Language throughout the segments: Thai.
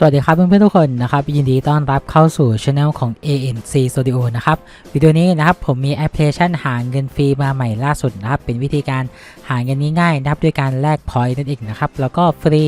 สวัสดีครับเพื่อนๆทุกคนนะครับยินดีต้อนรับเข้าสู่ช anel ของ ANC Studio นะครับวิดีโอนี้นะครับผมมีแอปพลิเคชันหาเงินฟรีมาใหม่ล่าสุดนะครับเป็นวิธีการหาเงินง่ายๆนะครับด้วยการแลกพอยต์นั่นเองนะครับแล้วก็ฟรี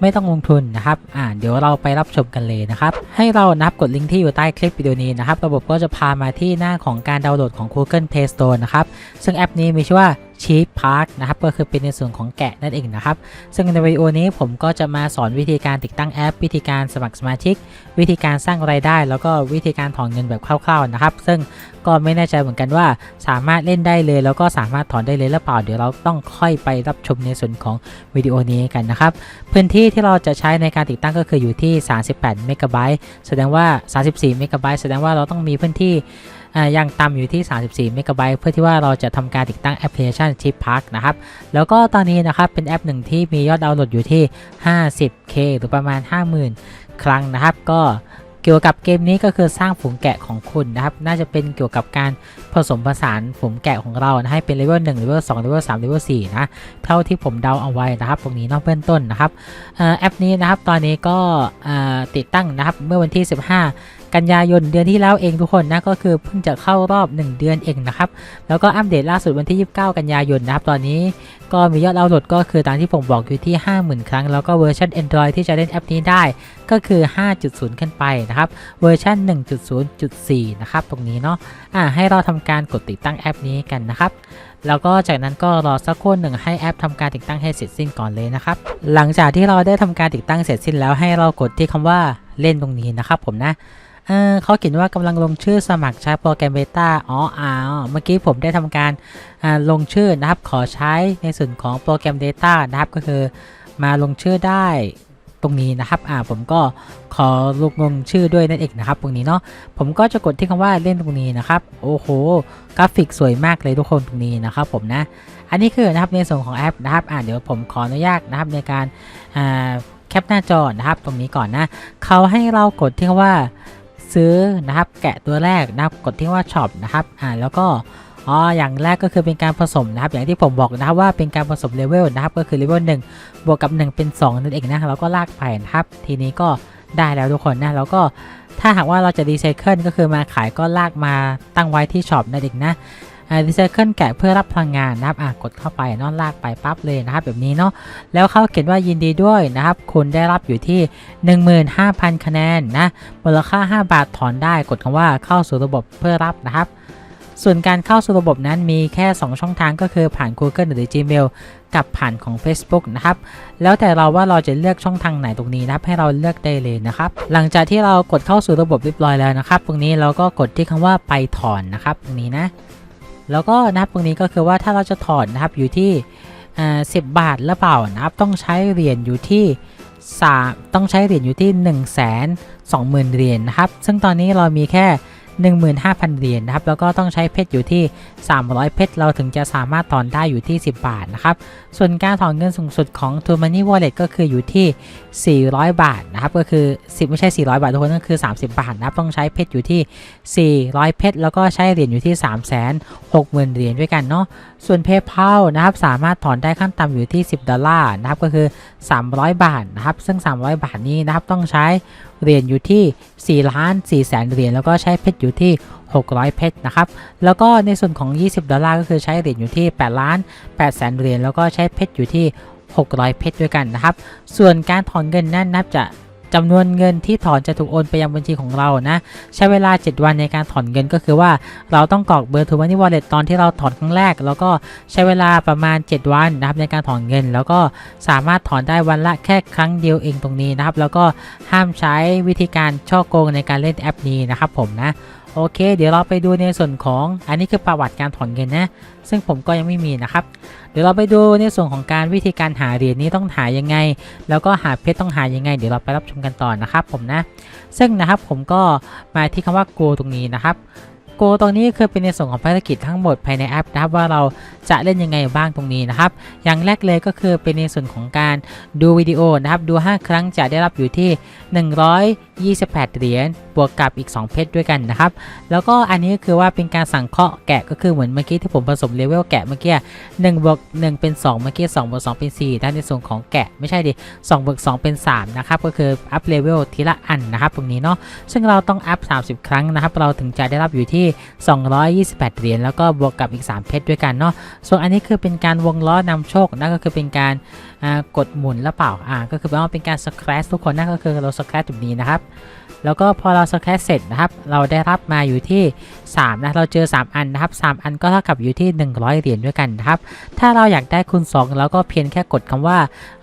ไม่ต้องลงทุนนะครับอ่าเดี๋ยวเราไปรับชมกันเลยนะครับให้เรานับกดลิงก์ที่อยู่ใต้คลิปวิดีโอนี้นะครับระบบก็จะพามาที่หน้าของการดาวน์โหลดของ Google Play Store นะครับซึ่งแอปนี้มีชื่อว่า Sheep Park นะครับก็คือเป็นในส่วนของแกะนั่นเองนะครับ ซึ่งในวิดีโอนี้ผมก็จะมาสอนวิธีการติดตั้งแอป วิธีการสมัครสมาชิก วิธีการสร้างรายได้ แล้วก็วิธีการถอนเงินแบบคร่าวๆนะครับ ซึ่งก็ไม่แน่ใจเหมือนกันว่าสามารถเล่นได้เลย แล้วก็สามารถถอนได้เลยหรือเปล่าเดี๋ยวเราต้องค่อยไปรับชมในส่วนของวิดีโอนี้กันนะครับพื้นที่ที่เราจะใช้ในการติดตั้งก็คืออยู่ที่ 38 เมกะไบต์แสดงว่า 34 เมกะไบต์แสดงว่าเราต้องมีพื้นที่ ยังต่ำอยู่ที่ 34เมกะไบต์เพื่อที่ว่าเราจะทำการติดตั้งแอปพลิเคชันชิปพาร์คนะครับ แล้วก็ตอนนี้นะครับเป็นแอปหนึ่งที่มียอดดาวน์โหลดอยู่ที่ 50k หรือประมาณ 50,000 ครั้งนะครับ ก็เกี่ยวกับเกมนี้ก็คือสร้างฝูงแกะของคุณนะครับ น่าจะเป็นเกี่ยวกับการ ผสมผสานฝูงแกะของเรานะให้เป็นเลเวล1เลเวล2เลเวล3เลเวล4นะเท่าที่ผมเดาเอาไว้นะครับ ตรงนี้นอกเบื้องต้นนะครับอแอปนี้นะครับตอนนี้ก็ติดตั้งนะครับเมื่อวันที่ 15 กันยายนเดือนที่แล้วเองทุกคนนะก็คือเพิ่งจะเข้ารอบ 1 เดือนเองนะครับแล้วก็อัปเดตล่าสุดวันที่ 29 กันยายนนะครับตอนนี้ก็มียอดดาวน์โหลดก็คือตามที่ผมบอกอยู่ที่ 50,000 ครั้ง แล้วก็เวอร์ชัน Android ที่จะเล่นแอปนี้ได้ก็คือ 5.0 ขึ้นไปนะครับเวอร์ชัน1.0.4 นะครับตรงนี้เนาะอ่าให้เราทำการกดติดตั้งแอปนี้กันนะครับ แล้วก็จากนั้นก็รอสักครู่หนึ่งให้แอปทำการติดตั้งให้เสร็จสิ้นก่อนเลยนะครับ หลังจากที่เราได้ทำการติดตั้งเสร็จสิ้นแล้วให้เรากดที่คำว่าเล่นตรงนี้นะครับผมนะเออเขาเขียนว่ากำลังลงชื่อสมัครใช้โปรแกรมเบต้าอ๋ออ้าวเมื่อกี้ผมได้ทำการลงชื่อนะครับ ขอใช้ในส่วนของโปรแกรม Data นะครับก็คือมาลงชื่อได้ ตรงนี้นะครับอ่าผมก็ขอลงลงชื่อด้วยนั่นเองนะครับ ตรงนี้เนาะผมก็จะกดที่คำว่าเล่นตรงนี้นะครับโอ้โหกราฟิกสวยมากเลยทุกคนตรงนี้นะครับผมนะอันนี้คือนะครับในส่วนของแอปนะครับอ่าเดี๋ยวผมขออนุญาตนะครับในการอ่าแคปหน้าจอนะครับตรงนี้ก่อนนะเขาให้เรากดที่คำว่าซื้อนะครับแกะตัวแรกนะครับกดที่ว่าช็อปนะครับอ่าแล้วก็ อ๋ออย่างแรกก็คือเป็นการผสมนะครับ อย่างที่ผมบอกนะครับว่าเป็นการผสมเลเวลนะครับ ก็คือเลเวล1บวกกับ 1 เป็น 2 นั่นเองนะเราก็ลากไปนะครับ ทีนี้ก็ได้แล้วทุกคนนะแล้วก็ถ้าหากว่าเราจะรีไซเคิลก็คือมาขายก็ลากมาตั้งไว้ที่ช็อปนั่นเองนะรีไซเคิลแกะเพื่อรับพลังงานนะครับอะกดเข้าไปนอนลากไปปั๊บเลยนะครับแบบนี้เนาะแล้วเขาเขียนว่ายินดีด้วยนะครับ คุณได้รับอยู่ที่ 15,000 คะแนนนะมูลค่า 5 บาทถอนได้กดคำว่าเข้าสู่ระบบเพื่อรับนะครับ ส่วนการเข้าสู่ระบบนั้นมีแค่ 2 ช่องทางก็คือผ่าน Google หรือ Gmail กับผ่านของ Facebook นะครับ แล้วแต่เราว่าเราจะเลือกช่องทางไหนตรงนี้นะครับ ให้เราเลือกได้เลยนะครับ หลังจากที่เรากดเข้าสู่ระบบเรียบร้อยแล้วนะครับ ตรงนี้เราก็กดที่คำว่าไปถอนนะครับ ตรงนี้นะ แล้วก็นะครับตรงนี้ก็คือว่าถ้าเราจะถอนนะครับอยู่ที่อ่า10บาทหรือเปล่านะครับ ต้องใช้เหรียญอยู่ที่สามต้องใช้เหรียญอยู่ที่1นึ่งแสนสองหมื่นเหรียญนะครับ ซึ่งตอนนี้เรามีแค่ 15,000 เหรียญนะครับ แล้วก็ต้องใช้เพชรอยู่ที่ 300 เพชร เราถึงจะสามารถถอนได้อยู่ที่ 10 บาทนะครับ ส่วนการถอนเงินสูงสุดของ t o Money Wallet ก็คืออยู่ที่ 400 บาทนะครับ ก็คือ 10 ไม่ใช่ 400 บาททุกคนก็คือ 30 บาทนะครับ ต้องใช้เพชรอยู่ที่ 400 เพชร แล้วก็ใช้เหรียญอยู่ที่ 3 6 0 0 0 0 เหรียญด้วยกันเนาะ ส่วน PayPal นะครับ สามารถถอนได้ขั้นต่ำอยู่ที่ 10 ดอลลาร์นะครับ ก็คือ 300 บาทนะครับ ซึ่ง 300 บาทนี้นะครับ ต้องใช้เหรียญอยู่ที่4ล้าน4แสนเหรียญแล้วก็ใช้เพชรอยู่ที่ 600 เพชรนะครับ แล้วก็ในส่วนของ 20 ดอลลาร์ก็คือใช้เหรียญอยู่ที่8ล้าน8แสนเหรียญแล้วก็ใช้เพชรอยู่ที่ 600 เพชรด้วยกันนะครับ ส่วนการถอนเงินนั้นนับจะ จำนวนเงินที่ถอนจะถูกโอนไปยังบัญชีของเรานะ ใช้เวลา 7 วันในการถอนเงินก็คือว่าเราต้องกรอกเบอร์ทูมันนี่วอลเล็ตตอนที่เราถอนครั้งแรก แล้วก็ใช้เวลาประมาณ 7 วันนะครับในการถอนเงิน แล้วก็สามารถถอนได้วันละแค่ครั้งเดียวเองตรงนี้นะครับ แล้วก็ห้ามใช้วิธีการช่อโกงในการเล่นแอปนี้นะครับผมนะ โอเค เดี๋ยวเราไปดูในส่วนของอันนี้คือประวัติการถอนเงินนะ ซึ่งผมก็ยังไม่มีนะครับ เดี๋ยวเราไปดูในส่วนของการวิธีการหาเหรียญนี้ต้องหายังไง แล้วก็หาเพชรต้องหายังไง เดี๋ยวเราไปรับชมกันต่อนะครับผมนะ ซึ่งนะครับผมก็มาที่คำว่า go ตรงนี้นะครับ go ตรงนี้คือเป็นในส่วนของภารกิจทั้งหมดภายในแอปนะครับว่าเราจะเล่นยังไงบ้างตรงนี้นะครับ อย่างแรกเลยก็คือเป็นในส่วนของการดูวิดีโอนะครับ ดู 5 ครั้งจะได้รับอยู่ที่ 28 เหรียญบวกกับอีก 2 เพชรด้วยกันนะครับ แล้วก็อันนี้ก็คือว่าเป็นการสั่งเคาะแกะก็คือเหมือนเมื่อกี้ที่ผมผสมเลเวลแกะเมื่อกี้1บวก1เป็น 2 เมื่อกี้2บวก2เป็น 4 ด้านในส่วนของแกะไม่ใช่ดิ2บวก2เป็น 3 นะครับ ก็คืออัพเลเวลทีละอันนะครับ ตรงนี้เนาะซึ่งเราต้องอัพ 30 ครั้งนะครับ เราถึงจะได้รับอยู่ที่ 228 เหรียญแล้วก็บวกกับอีก 3 เพชรด้วยกันเนาะส่วนอันนี้คือเป็นการวงล้อนำโชคนั่นก็คือเป็นการกดหมุนแล้วเปล่าอ่าก็คือแปลว่าเป็นการสแครชทุกคนนั่นก็คือเราสแครชจุดนี้นะครับแล้วก็พอเราสแครเสร็จนะครับ เราได้รับมาอยู่ที่ 3 นะ เราเจอ 3 อันนะครับ 3 อันก็เท่ากับอยู่ที่ 100 เหรียญด้วยกันนะครับ ถ้าเราอยากได้คูณ2เราก็เพียงแค่กดคำว่า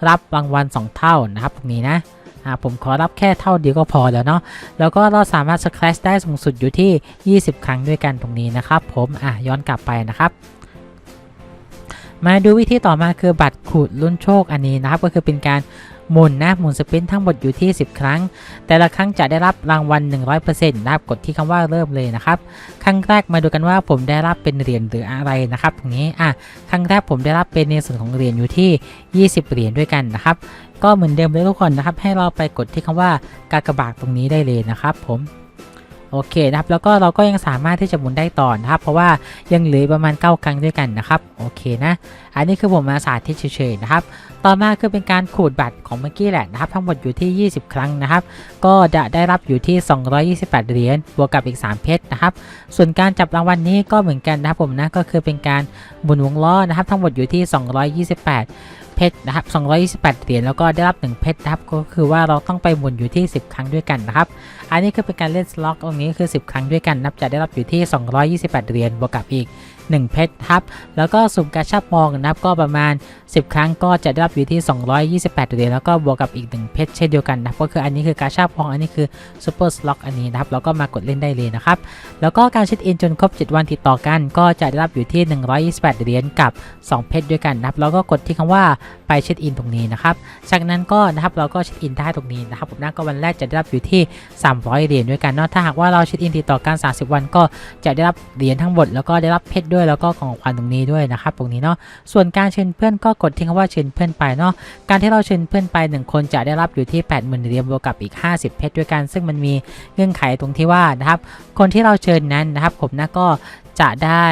รับรางวัล 2 เท่านะครับตรงนี้นะอ่าผมขอรับแค่เท่าเดียวก็พอแล้วเนาะ แล้วก็เราสามารถสแครชได้สูงสุดอยู่ที่ 20 ครั้งด้วยกันตรงนี้นะครับ ผมอะย้อนกลับไปนะครับมาดูวิธีต่อมาคือบัตรขูดลุ้นโชคอันนี้นะครับ ก็คือเป็นการ หมุนนะหมุนสปินทั้งหมดอยู่ที่ 10 ครั้ง แต่ละครั้งจะได้รับรางวัล 100%นะครับกดที่คำว่าเริ่มเลยนะครับครั้งแรกมาดูกันว่าผมได้รับเป็นเหรียญหรืออะไรนะครับตรงนี้อะครั้งแรกผมได้รับเป็นในส่วนของเหรียญอยู่ที่ 20 เหรียญด้วยกันนะครับก็เหมือนเดิมเลยทุกคนนะครับให้เราไปกดที่คำว่ากากบาทตรงนี้ได้เลยนะครับผม โอเคนะครับ แล้วก็เราก็ยังสามารถที่จะหมุนได้ต่อนะครับ เพราะว่ายังเหลือประมาณ 9 ครั้งด้วยกันนะครับ โอเคนะ อันนี้คือผมมาสาธิตเฉยๆนะครับ ต่อมาคือเป็นการขูดบัตรของเมื่อกี้แหละนะครับ ทั้งหมดอยู่ที่ 20 ครั้งนะครับ ก็จะได้รับอยู่ที่ 228 เหรียญ บวกกับอีก 3 เพชรนะครับ ส่วนการจับรางวัลนี้ก็เหมือนกันนะครับผมนะ ก็คือเป็นการหมุนวงล้อนะครับ ทั้งหมดอยู่ที่ 228 ชรนะครับ228เหรียญแล้วก็ได้รับ 1 เพชรนะครับก็คือว่าเราต้องไปหมุนอยู่ที่ 10 ครั้งด้วยกันนะครับอันนี้คือเป็นการเล่นสล็อกตรงนี้คือ 10 ครั้งด้วยกันนับจะได้รับอยู่ที่ 228เหรียญบวกกับอีก 1 เพชรครับ แล้วก็สุ่มกระชับมองนะครับก็ประมาณ 10 ครั้งก็จะได้รับอยู่ที่ 228เหรียญแล้วก็บวกกับอีก 1 เพชรเช่นเดียวกันนับก็คืออันนี้คือกาชาพองอันนี้คือซูเปอร์สล็อกอันนี้นะครับแล้วก็มากดเล่นได้เลยนะครับ แล้วก็การเช็คอินจนครบ 7 วันติดต่อกัน ก็จะได้รับอยู่ที่ 128เหรียญกับ 2 เพชรด้วยกันนะครับแล้วก็กดที่คำว่าไปเช็คอินตรงนี้นะครับจากนั้นก็นะครับเราก็เช็คอินได้ตรงนี้นะครับผมนะก็วันแรกจะได้รับอยู่ที่ 300เหรียญด้วยกันเนาะถ้าหากว่าเราเช็คอินติดต่อกัน 30 วันก็จะได้รับเหรียญทั้งหมดแล้วก็ได้รับเพชรด้วยแล้วก็ของขวัญตรงนี้ด้วยนะครับตรงนี้เนาะส่วนการเชิญเพื่อนก็กดที่คำว่าเชิญเพื่อนไปเนาะการที่เราเชิญเพื่อนไป 1 คนจะได้รับอยู่ที่ 80,000เหรียญบวกกับอีก 50 เพชรด้วยกัน ซึ่งมันมีเงื่อนไขตรงที่ว่านะครับคนที่เราเชิญนั้นนะครับผมนะก็จะได้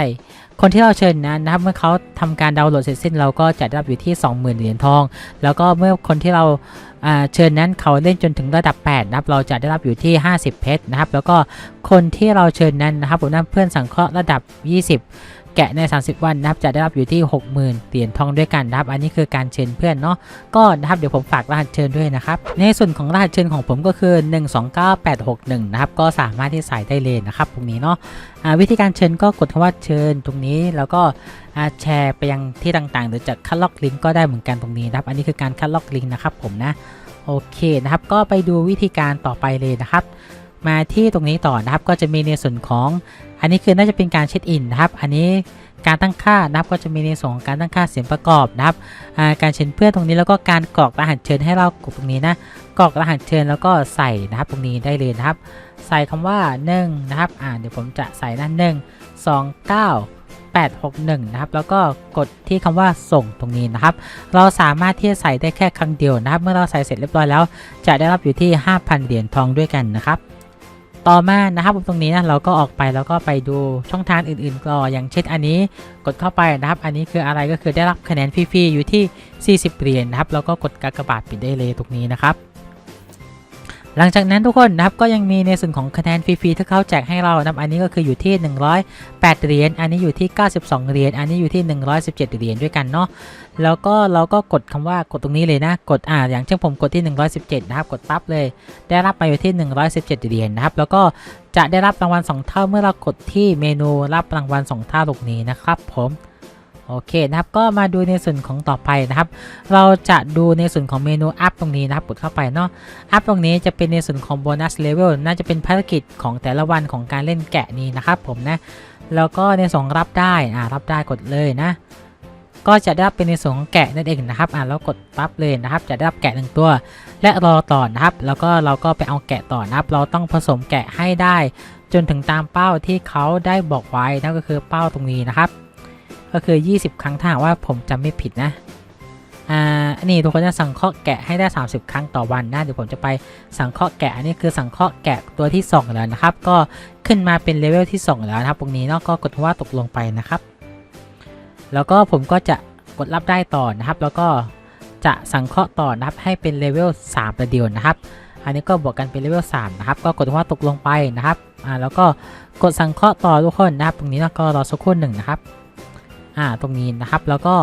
คนที่เราเชิญนะนะครับเมื่อเขาทำการดาวน์โหลดเสร็จสิ้นเราก็จะได้รับอยู่ที่ 20,000 เหรียญทอง แล้วก็เมื่อคนที่เราอ่าเชิญนั้นเขาเล่นจนถึงระดับ 8 นะครับ เราจะได้รับอยู่ที่ 50 เพชรนะครับ แล้วก็คนที่เราเชิญนั้นนะครับผมนั่นเพื่อนสังเคราะห์ระดับ 20 แกะใน 30 วันนะครับจะได้รับอยู่ที่ 60,000เหรียญทองด้วยกันนะครับ อันนี้คือการเชิญเพื่อนเนาะก็นะครับเดี๋ยวผมฝากรหัสเชิญด้วยนะครับ ในส่วนของรหัสเชิญของผมก็คือ 129861 นะครับก็สามารถที่ใส่ได้เลยนะครับตรงนี้เนาะอ่าวิธีการเชิญก็กดคำว่าเชิญตรงนี้แล้วก็แชร์ไปยังที่ต่างๆ หรือจะคัดลอกลิงก์ก็ได้เหมือนกันตรงนี้นะครับ อันนี้คือการคัดลอกลิงก์นะครับผมนะโอเคนะครับก็ไปดูวิธีการต่อไปเลยนะครับ มาที่ตรงนี้ต่อนะครับ ก็จะมีในส่วนของ อันนี้คือน่าจะเป็นการเช็คอินนะครับ อันนี้การตั้งค่านะครับก็จะมีในส่วนของการตั้งค่าเสียงประกอบนะครับการเชิญเพื่อนตรงนี้แล้วก็การกรอกรหัสเชิญให้เรากดตรงนี้นะกรอกรหัสเชิญแล้วก็ใส่นะครับตรงนี้ได้เลยนะครับ ใส่คำว่า1นะครับอ่าเดี๋ยวผมจะใส่นั่น1 2 9 861 นะครับ แล้วก็กดที่คำว่าส่งตรงนี้นะครับ เราสามารถที่จะใส่ได้แค่ครั้งเดียวนะครับ เมื่อเราใส่เสร็จเรียบร้อยแล้ว จะได้รับอยู่ที่ 5,000 เหรียญทองด้วยกันนะครับ ต่อมานะครับผมตรงนี้นะเราก็ออกไปแล้วก็ไปดูช่องทางอื่นๆก็อย่างเช่นอันนี้กดเข้าไปนะครับ อันนี้คืออะไรก็คือได้รับคะแนนฟรีๆอยู่ที่ 40เหรียญนะครับแล้วก็กดกากบาทปิดได้เลยตรงนี้นะครับ หลังจากนั้นทุกคนนะครับก็ยังมีในส่วนของคะแนนฟรีๆที่เขาแจกให้เรานะครับอันนี้ก็คืออยู่ที่ 108เหรียญอันนี้อยู่ที่ 92เหรียญอันนี้อยู่ที่ 117เหรียญด้วยกันเนาะ แล้วก็เราก็กดคำว่ากดตรงนี้เลยนะ กดอ่าอย่างเช่นผมกดที่ 117 นะครับ กดปั๊บเลย ได้รับไปอยู่ที่ 117เหรียญนะครับ แล้วก็จะได้รับรางวัล 2 เท่าเมื่อเรากดที่เมนูรับรางวัล 2 เท่าตรงนี้นะครับผมโอเคนะครับ ก็มาดูในส่วนของต่อไปนะครับ เราจะดูในส่วนของเมนูอัพตรงนี้นะครับกดเข้าไปเนาะ อัพตรงนี้จะเป็นในส่วนของโบนัสเลเวลน่าจะเป็นภารกิจของแต่ละวันของการเล่นแกะนี้นะครับผมนะ แล้วก็ในส่วนรับได้ อ่า รับได้กดเลยนะ ก็จะได้รับเป็นในส่วนของแกะนั่นเองนะครับอ่าแล้วกดปั๊บเลยนะครับ จะได้รับแกะหนึ่งตัว และรอต่อนะครับ แล้วก็เราก็ไปเอาแกะต่อนะครับ เราต้องผสมแกะให้ได้ จนถึงตามเป้าที่เขาได้บอกไว้นั่นก็คือเป้าตรงนี้นะครับ ก็คือ 20 ครั้งถ้าว่าผมจำไม่ผิดนะอ่านี่ทุกคนจะสังเคราะห์แกะให้ได้ 30 ครั้งต่อวันนะเดี๋ยวผมจะไปสังเคราะห์แกะอันนี้คือสังเคราะห์แกะตัวที่ 2 แล้วนะครับ ก็ขึ้นมาเป็นเลเวลที่ 2 แล้วนะครับ ตรงนี้เนาะก็กดว่าตกลงไปนะครับ แล้วก็ผมก็จะกดรับได้ต่อนะครับ แล้วก็จะสังเคราะห์ต่อนะครับให้เป็นเลเวล3ประเดียวนะครับ อันนี้ก็บวกกันเป็นเลเวล3นะครับ ก็กดว่าตกลงไปนะครับอ่าแล้วก็กดสังเคราะห์ต่อทุกคนนะครับ ตรงนี้นะก็รอสักครู่หนึ่งนะครับอ่าตรงนี้นะครับแล้วก็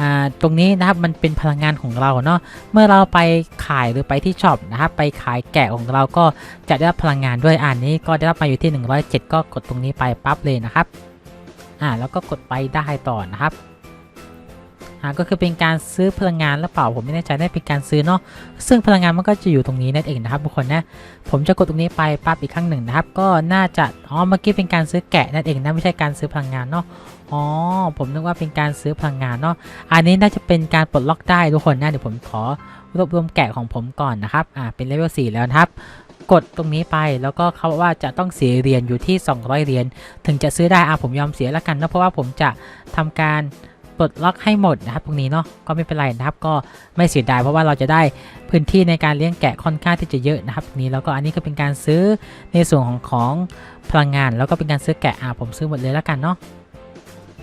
อ่าตรงนี้นะครับมันเป็นพลังงานของเราเนาะเมื่อเราไปขายหรือไปที่ช็อปนะครับไปขายแกะของเราก็จะได้รับพลังงานด้วยอ่านนี้ก็ได้รับมาอยู่ที่ 107 ก็กดตรงนี้ไปปั๊บเลยนะครับ อ่าแล้วก็กดไปได้ต่อนะครับอ่าก็คือเป็นการซื้อพลังงานหรือเปล่าผมไม่แน่ใจได้เป็นการซื้อเนาะซึ่งพลังงานมันก็จะอยู่ตรงนี้นั่นเองนะครับทุกคนนะผมจะกดตรงนี้ไปปั๊บอีกครั้งหนึ่งนะครับ ก็น่าจะอ๋อเมื่อกี้เป็นการซื้อแกะนั่นเองนะไม่ใช่การซื้อพลังงานเนาะอ๋อผมนึกว่าเป็นการซื้อพลังงานเนาะอันนี้น่าจะเป็นการปลดล็อกได้ทุกคนนะเดี๋ยวผมขอรวบรวมแกะของผมก่อนนะครับอ่าเป็นเลเวล4แล้วนะครับ กดตรงนี้ไปแล้วก็เขาบอกว่าจะต้องเสียเหรียญอยู่ที่ 200เหรียญถึงจะซื้อได้อ่าผมยอมเสียแล้วกันนะเพราะว่าผมจะทำการปลดล็อกให้หมดนะครับตรงนี้เนาะก็ไม่เป็นไรนะครับก็ไม่เสียดายเพราะว่าเราจะได้พื้นที่ในการเลี้ยงแกะค่อนข้างที่จะเยอะนะครับตรงนี้แล้วก็อันนี้ก็เป็นการซื้อในส่วนของของพลังงาน แล้วก็เป็นการซื้อแกะอ่าผมซื้อหมดเลยแล้วกันเนาะ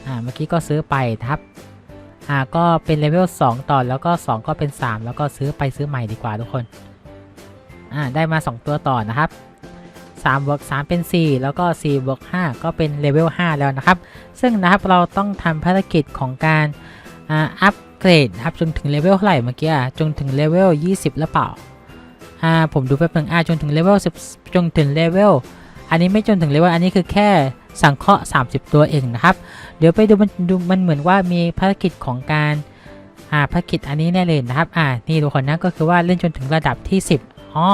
อ่าเมื่อกี้ก็ซื้อไปนะครับอ่าก็เป็นเลเวล2ต่อแล้วก็ 2 ก็เป็น 3 แล้วก็ซื้อไปซื้อใหม่ดีกว่าทุกคน อ่าได้มา 2 ตัวต่อนะครับ3บวก3เป็น 4 แล้วก็4บวก5ก็เป็นเลเวล5แล้วนะครับ ซึ่งนะครับเราต้องทำภารกิจของการอ่าอัปเกรดครับจนถึงเลเวลเท่าไหร่เมื่อกี้จนถึงเลเวล20 แล้วเปล่าอ่าผมดูแป๊บนึงอ่าจนถึงเลเวล10จนถึงเลเวลอันนี้ไม่จนถึงเลเวลอันนี้คือแค่สังเคราะห์ 30 ตัวเองนะครับ เดี๋ยวไปดูมันดูมันเหมือนว่ามีภารกิจของการอ่าภารกิจอันนี้แน่เลยนะครับอ่านี่ทุกคนนะก็คือว่าเล่นจนถึงระดับที่ 10 อ๋อ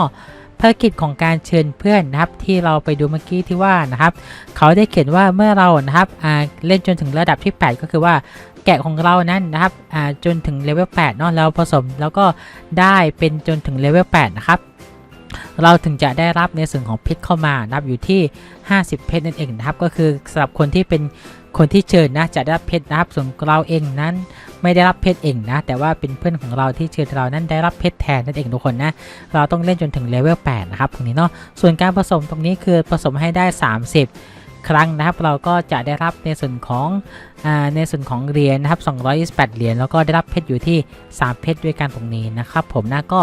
ภารกิจของการเชิญเพื่อนนะครับที่เราไปดูเมื่อกี้ที่ว่านะครับ เขาได้เขียนว่าเมื่อเรานะครับอ่าเล่นจนถึงระดับที่ 8 ก็คือว่าแกะของเรานั้นนะครับอ่าจนถึงเลเวล8เนาะแล้วผสมแล้วก็ได้เป็นจนถึงเลเวล8นะครับเราถึงจะได้รับในส่วนของเพชรเข้ามานับอยู่ที่ 50 เพชรนั่นเองนะครับ ก็คือสำหรับคนที่เป็น คนที่เชิญนะจะได้รับเพชรนะครับส่วนเราเองนั้น ไม่ได้รับเพชรเองนะ แต่ว่าเป็นเพื่อนของเราที่เชิญเรานั้นได้รับเพชรแทนนั่นเองทุกคนนะ เราต้องเล่นจนถึงเลเวล8นะครับตรงนี้เนาะส่วนการผสมตรงนี้คือผสมให้ได้ 30 ครั้งนะครับเราก็จะได้รับในส่วนของอในส่วนของเหรียญนะครับ228 เหรียญแล้วก็ได้รับเพชรอยู่ที่ 3 เพชรด้วยกันตรงนี้นะครับผมนะก็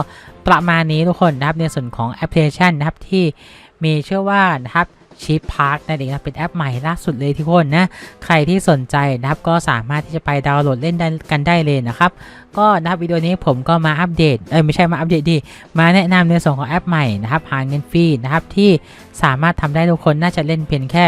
ประมาณนี้ทุกคนนะครับในส่วนของแอปพลิเคชันนะครับที่มีเชื่อว่านะครับ ชิปพาร์คนั่นเองนะเป็นแอปใหม่ล่าสุดเลยทุกคนนะใครที่สนใจนะครับก็สามารถที่จะไปดาวน์โหลดเล่นได้กันได้เลยนะครับ ก็นะวิดีโอนี้ผมก็มาอัปเดตเอ้ยไม่ใช่มาอัปเดตดิมาแนะนำในส่วนของแอปใหม่นะครับหาเงินฟรีนะครับที่สามารถทำได้ทุกคนน่าจะเล่นเพียงแค่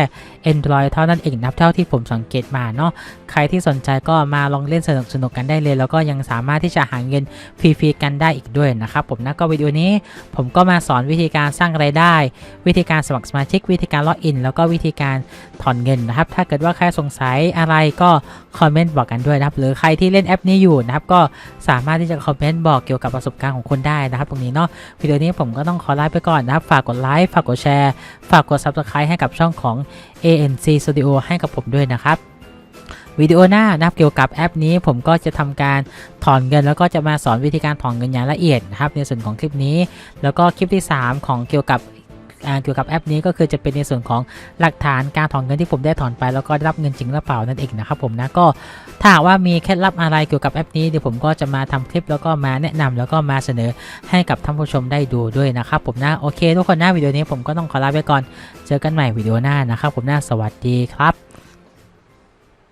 Android เท่านั้นเองนะครับเท่าที่ผมสังเกตมาเนาะใครที่สนใจก็มาลองเล่นสนุกสนุกกันได้เลย แล้วก็ยังสามารถที่จะหาเงินฟรีๆกันได้อีกด้วยนะครับผมนะก็วิดีโอนี้ผมก็มาสอนวิธีการสร้างรายได้ วิธีการสมัครสมาชิกวิธีการล็อกอินแล้วก็วิธีการถอนเงินนะครับ ถ้าเกิดว่าใครสงสัยอะไรก็คอมเมนต์บอกกันด้วยนะครับ หรือใครที่เล่นแอปนี้อยู่นะครับก็สามารถที่จะคอมเมนต์บอกเกี่ยวกับประสบการณ์ของคุณได้นะครับ ตรงนี้เนาะวิดีโอนี้ผมก็ต้องขอลาไปก่อนนะครับ ฝากกดไลค์ฝากกดแชร์ ฝากกด Subscribe ให้กับช่องของ ANC Studio ให้กับผมด้วยนะครับวิดีโอหน้านะครับเกี่ยวกับแอปนี้ผมก็จะทำการถอนเงิน แล้วก็จะมาสอนวิธีการถอนเงินอย่างละเอียดนะครับในส่วนของคลิปนี้ แล้วก็คลิปที่ 3 ของเกี่ยวกับ เกี่ยวกับแอปนี้ก็คือจะเป็นในส่วนของหลักฐานการถอนเงินที่ผมได้ถอนไป แล้วก็ได้รับเงินจริงหรือเปล่านั่นเองนะครับผมนะก็ถ้าหากว่ามีเคล็ดลับอะไรเกี่ยวกับแอปนี้เดี๋ยวผมก็จะมาทำคลิปแล้วก็มาแนะนำแล้วก็มาเสนอให้กับท่านผู้ชมได้ดูด้วยนะครับผมนะโอเค ทุกคนนะวิดีโอนี้ผมก็ต้องขอลาไปก่อน เจอกันใหม่วิดีโอหน้านะครับผมนะสวัสดีครับ